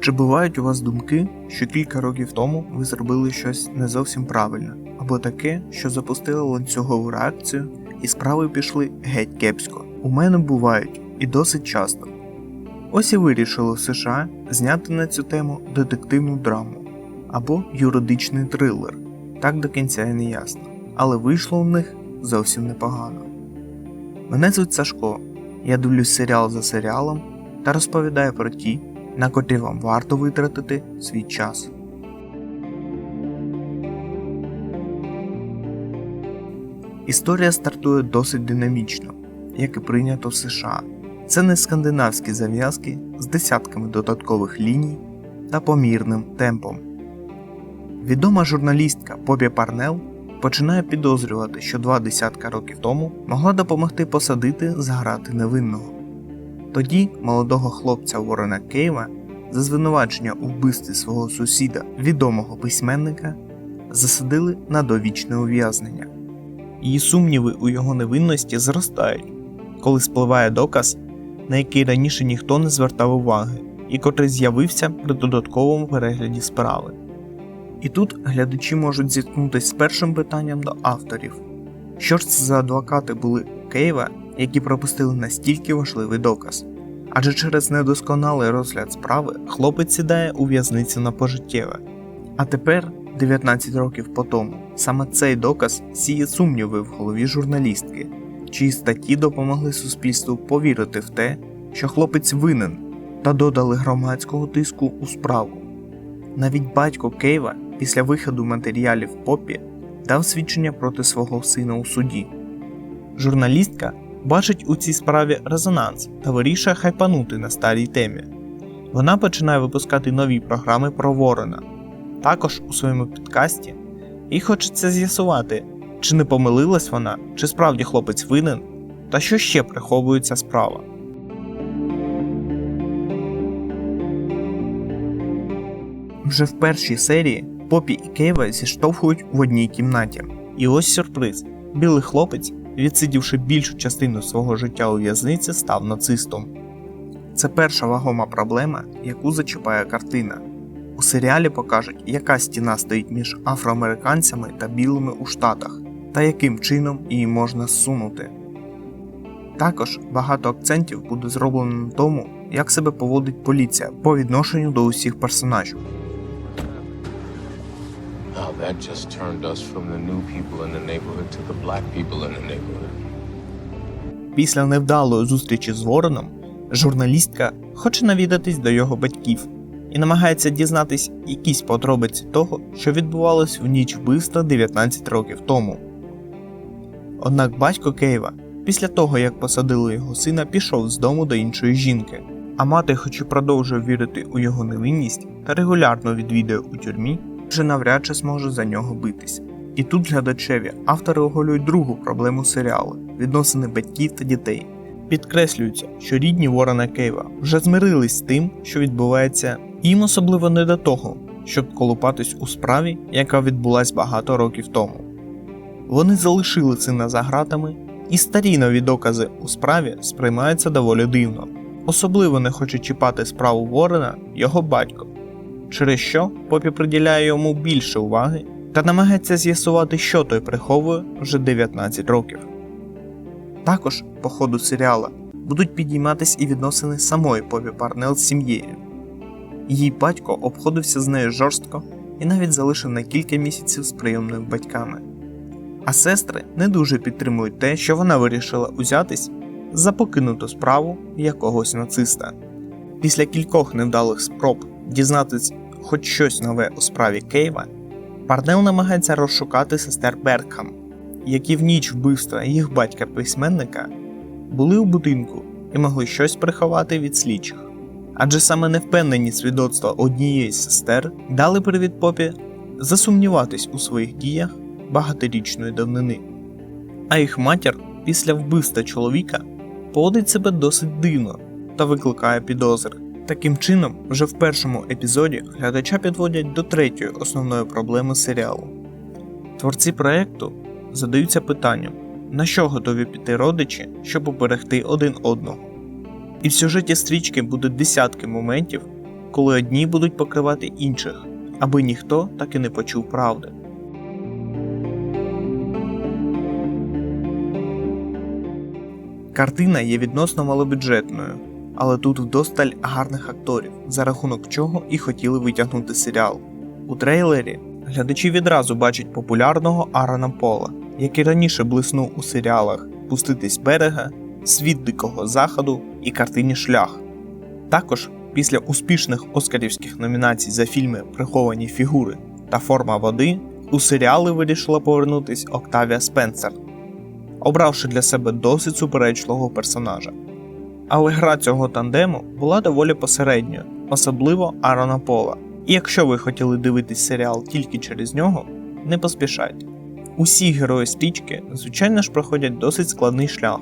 Чи бувають у вас думки, що кілька років тому ви зробили щось не зовсім правильне, або таке, що запустило ланцюгову реакцію і справи пішли геть кепсько? У мене бувають і досить часто. Ось і вирішили в США зняти на цю тему детективну драму або юридичний трилер. Так до кінця і не ясно. Але вийшло у них зовсім непогано. Мене звуть Сашко. Я дивлюсь серіал за серіалом та розповідаю про ті, на котрі вам варто витратити свій час. Історія стартує досить динамічно, як і прийнято в США. Це не скандинавські зав'язки з десятками додаткових ліній та помірним темпом. Відома журналістка Побі Парнел починає підозрювати, що два десятка років тому могла допомогти посадити за грати невинного. Тоді молодого хлопця Ворона Кейва за звинувачення у вбивстві свого сусіда, відомого письменника, засадили на довічне ув'язнення. Її сумніви у його невинності зростають, коли спливає доказ, на який раніше ніхто не звертав уваги, і котрий з'явився при додатковому перегляді справи. І тут глядачі можуть зіткнутися з першим питанням до авторів: що ж це за адвокати були у Києва, які пропустили настільки важливий доказ? Адже через недосконалий розгляд справи хлопець сідає у в'язницю на пожиттєве. А тепер, 19 років по тому, саме цей доказ сіє сумніви в голові журналістки, чиї статті допомогли суспільству повірити в те, що хлопець винен, та додали громадського тиску у справу. Навіть батько Кейва після виходу матеріалів Попі дав свідчення проти свого сина у суді. Журналістка бачить у цій справі резонанс та вирішує хайпанути на старій темі. Вона починає випускати нові програми про Ворона. Також у своєму підкасті їй хочеться з'ясувати, чи не помилилась вона, чи справді хлопець винен, та що ще приховується справа. Вже в першій серії Попі і Кейва зіштовхують в одній кімнаті. І ось сюрприз: білий хлопець, відсидівши більшу частину свого життя у в'язниці, став нацистом. Це перша вагома проблема, яку зачіпає картина. У серіалі покажуть, яка стіна стоїть між афроамериканцями та білими у Штатах, та яким чином її можна зсунути. Також багато акцентів буде зроблено на тому, як себе поводить поліція по відношенню до усіх персонажів. Now that just turned us from the new people in the neighborhood to the black people in the neighborhood. Після невдалої зустрічі з Вороном, журналістка хоче навідатись до його батьків і намагається дізнатись якісь подробиці того, що відбувалось в ніч вбивства 19 років тому. Однак батько Кейва, після того як посадили його сина, пішов з дому до іншої жінки, а мати, хоч і продовжує вірити у його невинність та регулярно відвідує у тюрмі, вже навряд чи зможе за нього битись. І тут глядачеві автори оголюють другу проблему серіалу відносини батьків та дітей. Підкреслюється, що рідні Ворона Кейва вже змирились з тим, що відбувається, їм особливо не до того, щоб колупатись у справі, яка відбулась багато років тому. Вони залишили сина за гратами, і старі нові докази у справі сприймаються доволі дивно. Особливо не хоче чіпати справу Ворона його батько, через що Попі приділяє йому більше уваги та намагається з'ясувати, що той приховує вже 19 років. Також по ходу серіала будуть підійматись і відносини самої Попі Парнел з сім'єю. Її батько обходився з нею жорстко і навіть залишив на кілька місяців з прийомними батьками. А сестри не дуже підтримують те, що вона вирішила узятись за покинуту справу якогось нациста. Після кількох невдалих спроб дізнатись хоч щось нове у справі Кейва, Парнел намагається розшукати сестер Беркхам, які в ніч вбивства їх батька-письменника були у будинку і могли щось приховати від слідчих. Адже саме невпевнені свідоцтва однієї з сестер дали привід попі засумніватись у своїх діях багаторічної давнини. А їх матір після вбивства чоловіка поводить себе досить дивно та викликає підозри. Таким чином, вже в першому епізоді глядача підводять до третьої основної проблеми серіалу. Творці проекту задаються питанням, на що готові піти родичі, щоб уберегти один одного. І в сюжеті стрічки буде десятки моментів, коли одні будуть покривати інших, аби ніхто так і не почув правди. Картина є відносно малобюджетною, але тут вдосталь гарних акторів, за рахунок чого і хотіли витягнути серіал. У трейлері глядачі відразу бачать популярного Арана Пола, який раніше блиснув у серіалах Пуститись берега, Світ Дикого Заходу і картині Шлях. Також після успішних оскарівських номінацій за фільми Приховані фігури та Форма води у серіали вирішила повернутись Октавія Спенсер, обравши для себе досить суперечливого персонажа. Але гра цього тандему була доволі посередньою, особливо Арона Пола. І якщо ви хотіли дивитись серіал тільки через нього, не поспішайте. Усі герої стрічки, звичайно ж, проходять досить складний шлях,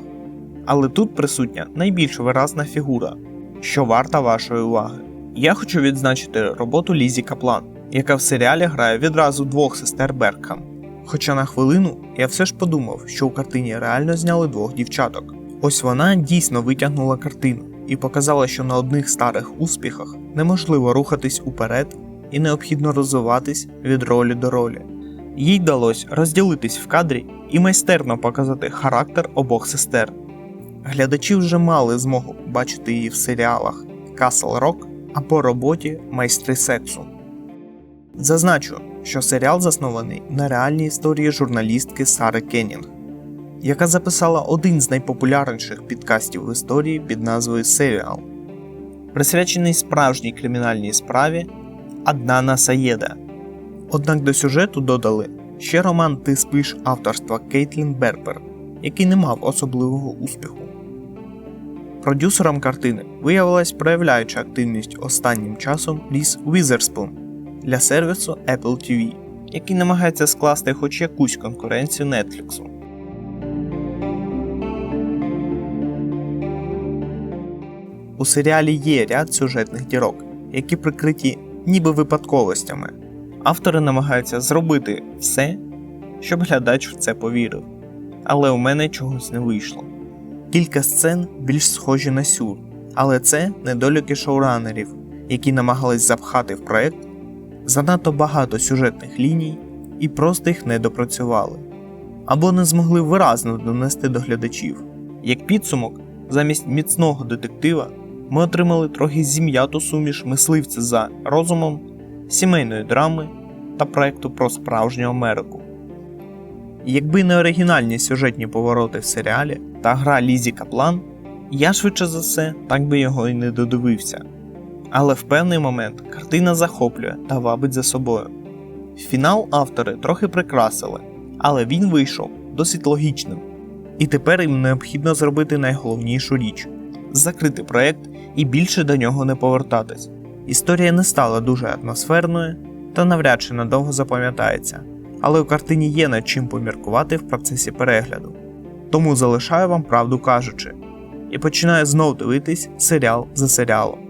але тут присутня найбільш виразна фігура, що варта вашої уваги. Я хочу відзначити роботу Лізі Каплан, яка в серіалі грає відразу двох сестер Беркхам. Хоча на хвилину я все ж подумав, що у картині реально зняли двох дівчаток. Ось вона дійсно витягнула картину і показала, що на одних старих успіхах неможливо рухатись уперед і необхідно розвиватись від ролі до ролі. Їй вдалося розділитись в кадрі і майстерно показати характер обох сестер. Глядачі вже мали змогу бачити її в серіалах Castle Rock або роботі Майстри сексу. Зазначу, що серіал заснований на реальній історії журналістки Сари Кеннінг, яка записала один з найпопулярніших підкастів в історії під назвою Серіал, присвячений справжній кримінальній справі Аднана Саєда. Однак до сюжету додали ще роман Ти спиш авторства Кейтлін Бербер, який не мав особливого успіху. Продюсером картини виявилась проявляюча активність останнім часом Ліс Візерспун для сервісу Apple TV, який намагається скласти хоч якусь конкуренцію Netflix. У серіалі є ряд сюжетних дірок, які прикриті ніби випадковостями. Автори намагаються зробити все, щоб глядач в це повірив, але у мене чогось не вийшло. Кілька сцен більш схожі на сюр, але це недоліки шоуранерів, які намагались запхати в проект занадто багато сюжетних ліній і просто їх не допрацювали, або не змогли виразно донести до глядачів. Як підсумок, замість міцного детектива ми отримали трохи зім'яту суміш мисливця за розумом, сімейної драми та проекту про справжню Америку. Якби не оригінальні сюжетні повороти в серіалі та гра Лізі Каплан, я швидше за все так би його і не додивився. Але в певний момент картина захоплює та вабить за собою. Фінал автори трохи прикрасили, але він вийшов досить логічним. І тепер їм необхідно зробити найголовнішу річ закрити проект і більше до нього не повертатись. Історія не стала дуже атмосферною та навряд чи надовго запам'ятається, але у картині є над чим поміркувати в процесі перегляду. Тому залишаю вам правду кажучи, і починаю знов дивитись серіал за серіалом.